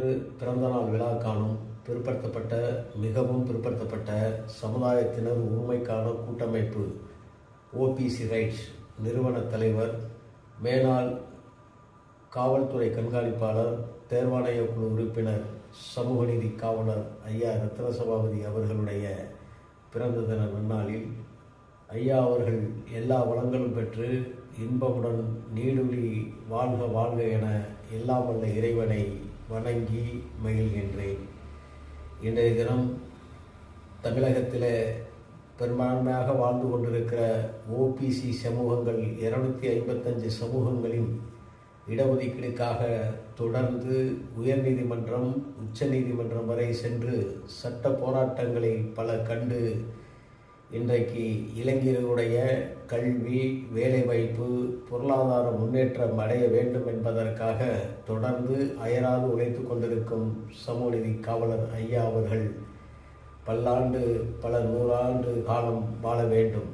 இன்று பிறந்தநாள் விழா காணும் பிற்படுத்தப்பட்ட மிகவும் பிற்படுத்தப்பட்ட சமுதாயத்தினர் உரிமைக்கான கூட்டமைப்பு ஓபிசி ரைட்ஸ் நிறுவன தலைவர் மேலாள் காவல்துறை கண்காணிப்பாளர் தேர்வாணைய குழு உறுப்பினர் சமூக நீதி காவலர் ஐயா ரத்னசபாபதி அவர்களுடைய பிறந்த தின நன்னாளில் ஐயா அவர்கள் எல்லா வளங்களும் பெற்று இன்பமுடன் நீடுழி வாழ்க வாழ்க என எல்லாம் வல்ல இறைவனை வணங்கி மகிழ்கின்றேன். இன்றைய தினம் தமிழகத்தில் பெரும்பான்மையாக வாழ்ந்து கொண்டிருக்கிற ஓபிசி சமூகங்கள் இருநூத்தி ஐம்பத்தஞ்சு சமூகங்களின் இடஒதுக்கீடுக்காக தொடர்ந்து உயர்நீதிமன்றம் உச்சநீதிமன்றம் வரை சென்று சட்ட போராட்டங்களை பல கண்டு இன்றைக்கு இளைஞர்களுடைய கல்வி வேலைவாய்ப்பு பொருளாதார முன்னேற்றம் அடைய வேண்டும் என்பதற்காக தொடர்ந்து அயராது உழைத்து கொண்டிருக்கும் சமூகநீதி காவலர் ஐயா அவர்கள் பல்லாண்டு பல நூறாண்டு காலம் வாழ வேண்டும்.